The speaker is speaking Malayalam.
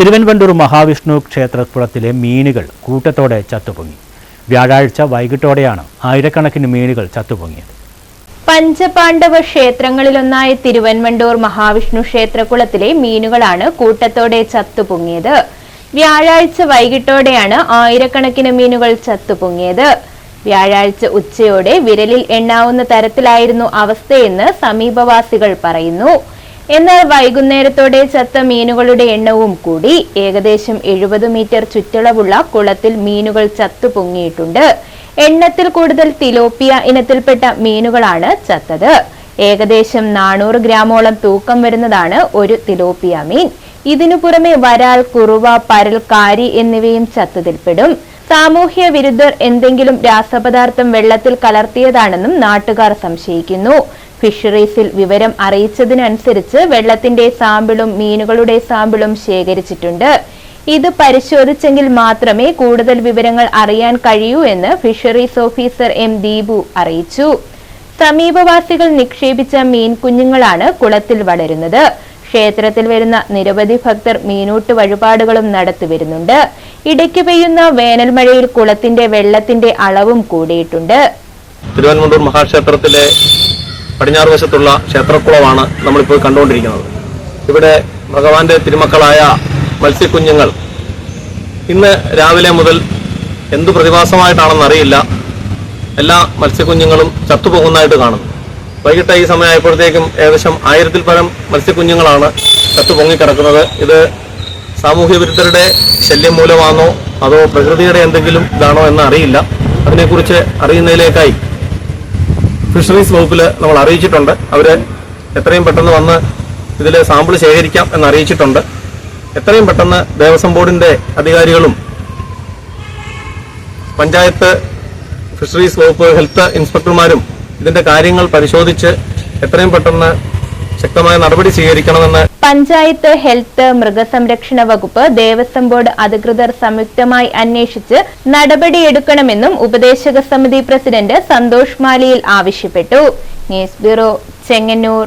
തിരുവൻവണ്ടൂർ മഹാവിഷ്ണു ക്ഷേത്രക്കുളത്തിലെ മീനുകൾ കൂട്ടത്തോടെ ചത്തുപൊങ്ങി. വ്യാഴാഴ്ച വൈകിട്ടോടെയാണ് ആയിരക്കണക്കിന് മീനുകൾ ചത്തുപൊങ്ങിയത്. പഞ്ചപാണ്ഡവ ക്ഷേത്രങ്ങളിലൊന്നായ തിരുവൻവണ്ടൂർ മഹാവിഷ്ണു ക്ഷേത്രകുളത്തിലെ മീനുകളാണ് കൂട്ടത്തോടെ ചത്തുപൊങ്ങിയത്. വ്യാഴാഴ്ച വൈകിട്ടോടെയാണ് ആയിരക്കണക്കിന് മീനുകൾ ചത്തുപൊങ്ങിയത്. വ്യാഴാഴ്ച ഉച്ചയോടെ വിരലിൽ എണ്ണാവുന്ന തരത്തിലായിരുന്നു അവസ്ഥയെന്ന് സമീപവാസികൾ പറയുന്നു. എന്നാൽ വൈകുന്നേരത്തോടെ ചത്ത മീനുകളുടെ എണ്ണവും കൂടി ഏകദേശം എഴുപത് മീറ്റർ ചുറ്റളവുള്ള കുളത്തിൽ മീനുകൾ ചത്തു പൊങ്ങിയിട്ടുണ്ട്. എണ്ണത്തിൽ കൂടുതൽ തിലോപ്പിയ ഇനത്തിൽപ്പെട്ട മീനുകളാണ് ചത്തത്. ഏകദേശം നാനൂറ് ഗ്രാമോളം തൂക്കം വരുന്നതാണ് ഒരു തിലോപ്പിയ മീൻ. ഇതിനു പുറമെ വരാൽ കുറുവ പരൽ കാരി എന്നിവയും ചത്തതിൽപ്പെടും. സാമൂഹ്യ വിരുദ്ധർ എന്തെങ്കിലും രാസപദാർത്ഥം വെള്ളത്തിൽ കലർത്തിയതാണെന്നും നാട്ടുകാർ സംശയിക്കുന്നു. ഫിഷറീസിൽ വിവരം അറിയിച്ചതിനനുസരിച്ച് വെള്ളത്തിന്റെ സാമ്പിളും മീനുകളുടെ സാമ്പിളും ശേഖരിച്ചിട്ടുണ്ട്. ഇത് പരിശോധിച്ചെങ്കിൽ മാത്രമേ കൂടുതൽ വിവരങ്ങൾ അറിയാൻ കഴിയൂ എന്ന് ഫിഷറീസ് ഓഫീസർ എം ദീപു അറിയിച്ചു. സമീപവാസികൾ നിക്ഷേപിച്ച മീൻ കുഞ്ഞുങ്ങളാണ് കുളത്തിൽ വളരുന്നത്. ക്ഷേത്രത്തിൽ വരുന്ന നിരവധി ഭക്തർ മീനൂട്ട് വഴിപാടുകളും നടത്തി വരുന്നുണ്ട് ഇടയ്ക്ക് പെയ്യുന്ന വേനൽ മഴയിൽ കുളത്തിന്റെ വെള്ളത്തിന്റെ അളവും കൂടിയിട്ടുണ്ട്. തിരുവനന്തപുരം മഹാക്ഷേത്രത്തിലെ പടിഞ്ഞാറ് വശത്തുള്ള ക്ഷേത്രക്കുളമാണ് നമ്മളിപ്പോൾ കണ്ടുകൊണ്ടിരിക്കുന്നത്. ഇവിടെ ഭഗവാന്റെ തിരുമക്കളായ മത്സ്യക്കുഞ്ഞുങ്ങൾ ഇന്ന് രാവിലെ മുതൽ എന്തു പ്രതിഭാസമായിട്ടാണെന്ന് അറിയില്ല എല്ലാ മത്സ്യക്കുഞ്ഞുങ്ങളും ചത്തുപോകുന്നതായിട്ട് കാണുന്നു. വൈകിട്ട് ഈ സമയമായപ്പോഴത്തേക്കും ഏകദേശം ആയിരത്തിൽ പരം മത്സ്യക്കുഞ്ഞുങ്ങളാണ് ചത്തുപൊങ്ങിക്കിടക്കുന്നത്. ഇത് സാമൂഹ്യ വിരുദ്ധരുടെ ശല്യം മൂലമാണോ അതോ പ്രകൃതിയുടെ എന്തെങ്കിലും ഇതാണോ എന്ന് അറിയില്ല. അതിനെക്കുറിച്ച് അറിയുന്നതിലേക്കായി ഫിഷറീസ് വകുപ്പിൽ നമ്മൾ അറിയിച്ചിട്ടുണ്ട്. അവർ എത്രയും പെട്ടെന്ന് വന്ന് ഇതിൽ സാമ്പിൾ ശേഖരിക്കാം എന്ന് അറിയിച്ചിട്ടുണ്ട്. എത്രയും പെട്ടെന്ന് ദേവസ്വം ബോർഡിന്റെ അധികാരികളും പഞ്ചായത്ത് ഫിഷറീസ് വകുപ്പ് ഹെൽത്ത് ഇൻസ്പെക്ടർമാരും ഇതിന്റെ കാര്യങ്ങൾ പരിശോധിച്ച് എത്രയും പെട്ടെന്ന് ശക്തമായ നടപടി സ്വീകരിക്കണമെന്ന് പഞ്ചായത്ത് ഹെൽത്ത് മൃഗസംരക്ഷണ വകുപ്പ് ദേവസ്വം ബോർഡ് അധികൃതർ സംയുക്തമായി അന്വേഷിച്ച് നടപടിയെടുക്കണമെന്നും ഉപദേശക സമിതി പ്രസിഡന്റ് സന്തോഷ് മാലിയിൽ ആവശ്യപ്പെട്ടു. News bureau Chengannur.